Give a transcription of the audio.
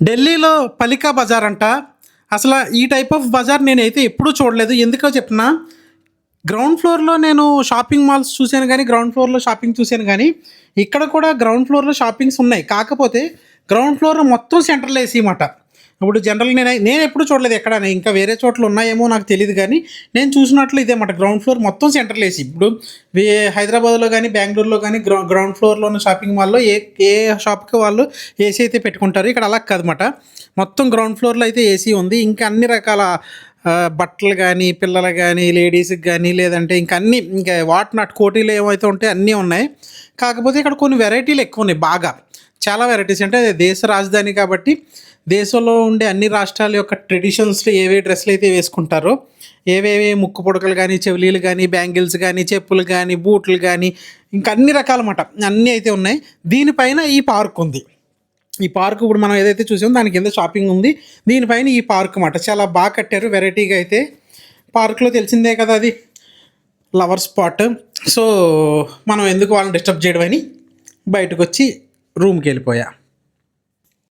ఢిల్లీలో పలికా బజార్ అంట. అసలు ఈ టైప్ ఆఫ్ బజార్ నేనైతే ఎప్పుడూ చూడలేదు. ఎందుకో చెప్పినా గ్రౌండ్ ఫ్లోర్లో నేను షాపింగ్ మాల్స్ చూశాను కానీ గ్రౌండ్ ఫ్లోర్లో షాపింగ్ చూశాను కానీ ఇక్కడ కూడా గ్రౌండ్ ఫ్లోర్లో షాపింగ్స్ ఉన్నాయి. కాకపోతే గ్రౌండ్ ఫ్లోర్ మొత్తం సెంట్రల్ ఏసీ ఇప్పుడు జనరల్ నేను నేను ఎప్పుడు చూడలేదు ఎక్కడ ఇంకా వేరే చోట్ల ఉన్నాయేమో నాకు తెలియదు కానీ నేను చూసినట్లు ఇదే మాట. గ్రౌండ్ ఫ్లోర్ మొత్తం సెంటర్ ఏసీ ఇప్పుడు వే- హైదరాబాద్లో కానీ బెంగళూరులో కానీ గ్రౌ గ్రౌండ్ ఫ్లోర్లో ఉన్న షాపింగ్ మాల్లో ఏ ఏ షాప్కి వాళ్ళు ఏసీ అయితే పెట్టుకుంటారు ఇక్కడ అలా కాదన్నమాట. మొత్తం గ్రౌండ్ ఫ్లోర్లో అయితే ఏసీ ఉంది. ఇంకా అన్ని రకాల బట్టలు కానీ పిల్లలు కానీ లేడీస్కి కానీ లేదంటే ఇంకా అన్ని ఇంకా వాట్ నాట్ కోటీలు ఏమైతే ఉంటాయి అన్నీ ఉన్నాయి. కాకపోతే ఇక్కడ కొన్ని వెరైటీలు ఎక్కువ ఉన్నాయి బాగా. చాలా వెరైటీస్ అంటే దేశ రాజధాని కాబట్టి దేశంలో ఉండే అన్ని రాష్ట్రాల యొక్క ట్రెడిషన్స్లో ఏవే డ్రెస్సులు అయితే వేసుకుంటారో ఏవేవి ముక్కు పుడకలు కానీ చెవిలీలు కానీ బ్యాంగిల్స్ కానీ చెప్పులు కానీ బూట్లు కానీ ఇంకా అన్ని రకాలన్నమాట. అన్నీ అయితే ఉన్నాయి. దీనిపైన ఈ పార్క్ ఉంది. ఈ పార్క్ ఇప్పుడు మనం ఏదైతే చూసామో దాని కింద షాపింగ్ ఉంది. దీనిపైన ఈ పార్క్ అన్నమాట. చాలా బాగా కట్టారు. వెరైటీగా అయితే పార్క్లో తెలిసిందే కదా అది. లవర్ స్పాట్ సో మనం ఎందుకు వాళ్ళని డిస్టర్బ్ చేయడం అని బయటకు వచ్చి రూమ్కి వెళ్ళిపోయా.